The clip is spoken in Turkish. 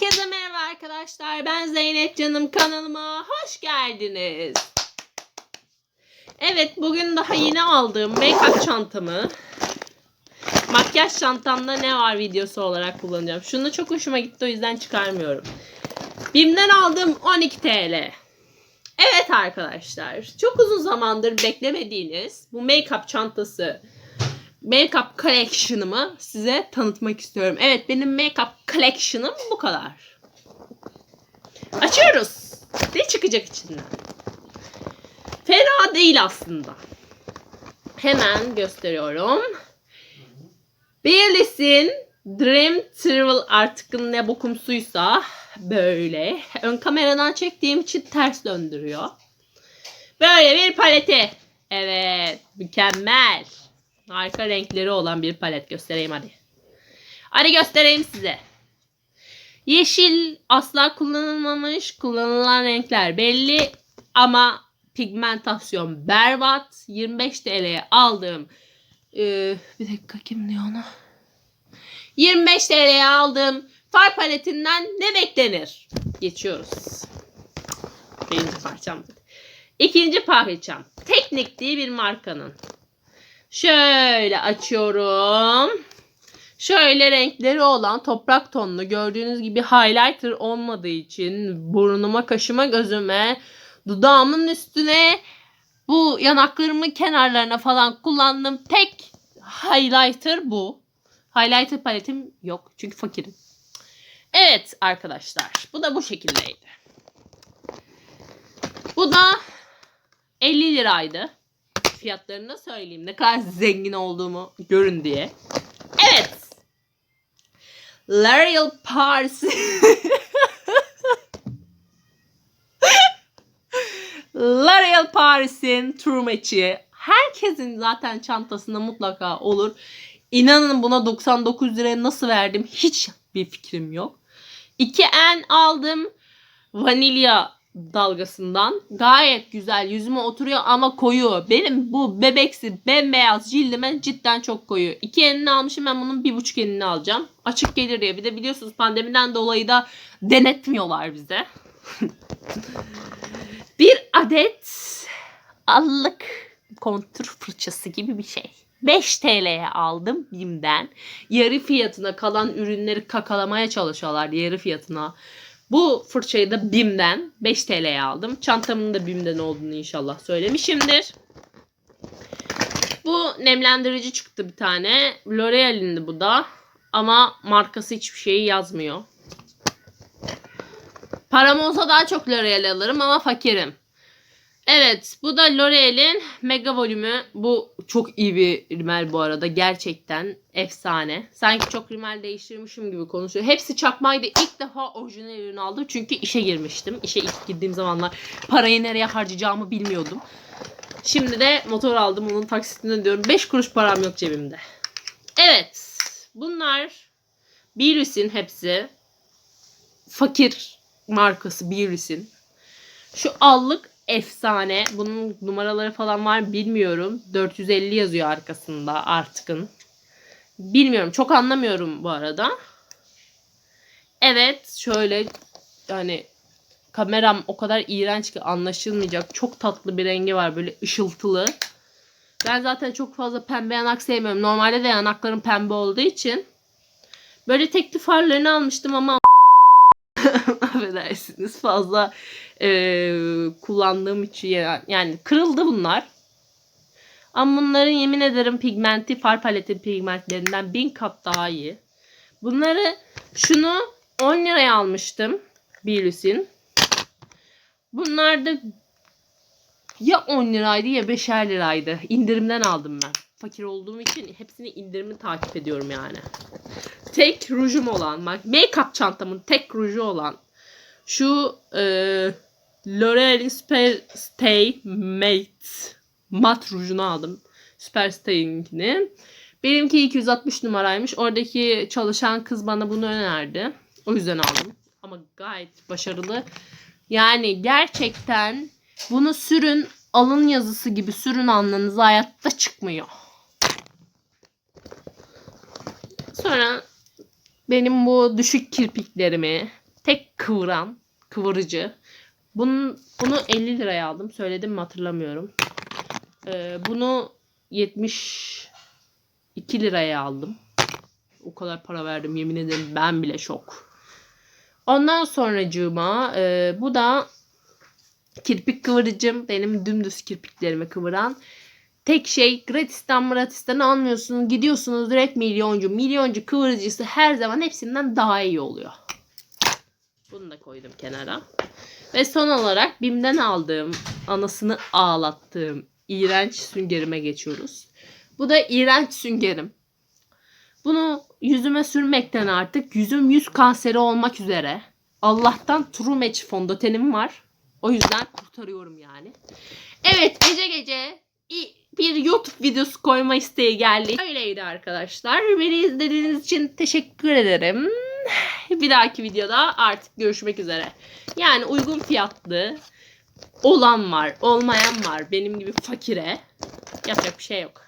Herkese merhaba arkadaşlar. Ben Zeynep Canım kanalıma hoş geldiniz. Evet bugün daha yeni aldığım make-up çantamı makyaj çantamda ne var videosu olarak kullanacağım. Şunu çok hoşuma gitti o yüzden çıkarmıyorum. Bim'den aldım 12 TL. Evet arkadaşlar çok uzun zamandır beklemediğiniz bu make-up çantası make-up collection'ımı size tanıtmak istiyorum. Evet benim make-up collection'ım bu kadar. Açıyoruz. Ne çıkacak içinden? Fena değil aslında. Hemen gösteriyorum. Baileys'in Dream Travel artık ne bokumsuysa böyle. Ön kameradan çektiğim için ters döndürüyor. Böyle bir paleti. Evet, mükemmel. Harika renkleri olan bir palet göstereyim hadi. Hadi göstereyim size. Yeşil asla kullanılmamış. Kullanılan renkler belli ama pigmentasyon berbat. 25 TL'ye aldığım ee, bir dakika kim diyor ona? 25 TL'ye aldığım far paletinden ne beklenir? Geçiyoruz. Birinci parçam. İkinci parçam. Teknik diye bir markanın. Şöyle açıyorum. Şöyle renkleri olan toprak tonlu gördüğünüz gibi highlighter olmadığı için burnuma, kaşıma, gözüme, dudağımın üstüne bu yanaklarımın kenarlarına falan kullandığım tek highlighter bu. Highlighter paletim yok çünkü fakirim. Evet arkadaşlar bu da bu şekildeydi. Bu da 50 liraydı fiyatlarını da söyleyeyim. Ne kadar zengin olduğumu görün diye. Evet. L'Oreal Paris. L'Oreal Paris'in True Match'i. Herkesin zaten çantasında mutlaka olur. İnanın buna 99 liraya nasıl verdim hiç bir fikrim yok. 2N aldım. Vanilya dalgasından. Gayet güzel yüzüme oturuyor ama koyu. Benim bu bebeksi bembeyaz cildime cidden çok koyu. İki elini almışım ben bunun bir buçuk elini alacağım. Açık gelir diye. Bir de biliyorsunuz pandemiden dolayı da denetmiyorlar bize. bir adet allık kontür fırçası gibi bir şey. 5 TL'ye aldım BİM'den. Yarı fiyatına kalan ürünleri kakalamaya çalışıyorlar yarı fiyatına. Bu fırçayı da BİM'den 5 TL'ye aldım. Çantamın da BİM'den olduğunu inşallah söylemişimdir. Bu nemlendirici çıktı bir tane. L'Oreal'indi bu da. Ama markası hiçbir şeyi yazmıyor. Param olsa daha çok L'Oreal alırım ama fakirim. Evet bu da L'Oreal'in mega volümü. Bu çok iyi bir rimel bu arada. Gerçekten efsane. Sanki çok rimel değiştirmişim gibi konuşuyor. Hepsi çakmaydı. İlk defa orijinal ürün aldım. Çünkü işe girmiştim. İşe ilk girdiğim zamanlar parayı nereye harcayacağımı bilmiyordum. Şimdi de motor aldım. Onun taksitini diyorum. 5 kuruş param yok cebimde. Evet. Bunlar Birus'in hepsi. Fakir markası Birus'in. Şu allık efsane. Bunun numaraları falan var bilmiyorum. 450 yazıyor arkasında artıkın. Bilmiyorum. Çok anlamıyorum bu arada. Evet şöyle yani kameram o kadar iğrenç ki anlaşılmayacak. Çok tatlı bir rengi var böyle ışıltılı. Ben zaten çok fazla pembe yanak sevmiyorum. Normalde de yanaklarım pembe olduğu için. Böyle tekli farlarını almıştım ama affedersiniz fazla e, kullandığım için yani kırıldı bunlar. Ama bunların yemin ederim pigmenti far paleti pigmentlerinden bin kat daha iyi. Bunları şunu 10 liraya almıştım. Bilus'in. Bunlar da ya 10 liraydı ya 5'er liraydı. İndirimden aldım ben. Fakir olduğum için hepsini indirimi takip ediyorum yani. Tek rujum olan, make-up çantamın tek ruju olan şu e, L'Oreal'in Super Stay Matte mat rujunu aldım. Super Stay'inkini. Benimki 260 numaraymış. Oradaki çalışan kız bana bunu önerdi. O yüzden aldım. Ama gayet başarılı. Yani gerçekten bunu sürün alın yazısı gibi sürün alnınıza hayatta çıkmıyor. Sonra benim bu düşük kirpiklerimi tek kıvıran kıvırıcı. Bunun, bunu 50 liraya aldım. Söyledim mi hatırlamıyorum. Ee, bunu 72 liraya aldım. O kadar para verdim yemin ederim ben bile şok. Ondan sonracığıma e, bu da kirpik kıvırıcım. Benim dümdüz kirpiklerimi kıvıran. Tek şey gratisten gratisten almıyorsunuz. Gidiyorsunuz direkt milyoncu. Milyoncu kıvırıcısı her zaman hepsinden daha iyi oluyor. Bunu da koydum kenara. Ve son olarak BİM'den aldığım, anasını ağlattığım iğrenç süngerime geçiyoruz. Bu da iğrenç süngerim. Bunu yüzüme sürmekten artık yüzüm yüz kanseri olmak üzere. Allah'tan True Match fondötenim var. O yüzden kurtarıyorum yani. Evet gece gece bir YouTube videosu koyma isteği geldi. Öyleydi arkadaşlar. Beni izlediğiniz için teşekkür ederim. Bir dahaki videoda artık görüşmek üzere. Yani uygun fiyatlı olan var, olmayan var. Benim gibi fakire yapacak bir şey yok.